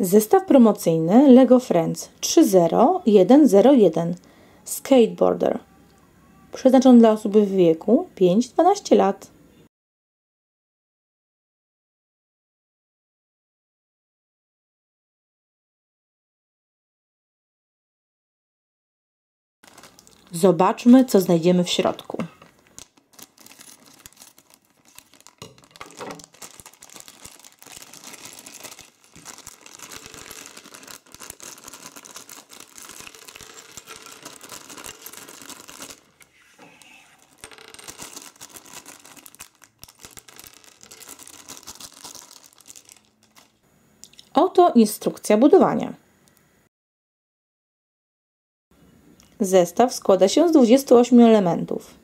Zestaw promocyjny LEGO Friends 30101 Skateboarder przeznaczony dla osób w wieku 5-12 lat. Zobaczmy, co znajdziemy w środku. Oto instrukcja budowania. Zestaw składa się z 28 elementów.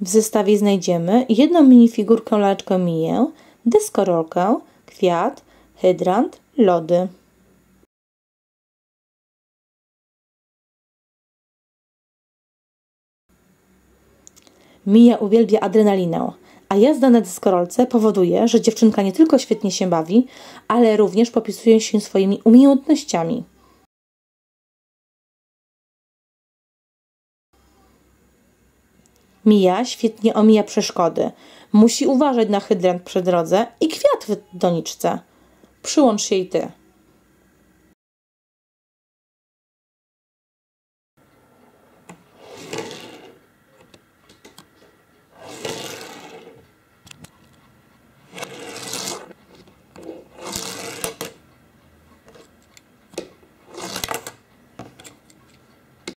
W zestawie znajdziemy jedną minifigurkę laleczkę Miję, deskorolkę, kwiat, hydrant, lody. Mija uwielbia adrenalinę, a jazda na deskorolce powoduje, że dziewczynka nie tylko świetnie się bawi, ale również popisuje się swoimi umiejętnościami. Mija świetnie omija przeszkody. Musi uważać na hydrant przy drodze i kwiat w doniczce. Przyłącz się i ty.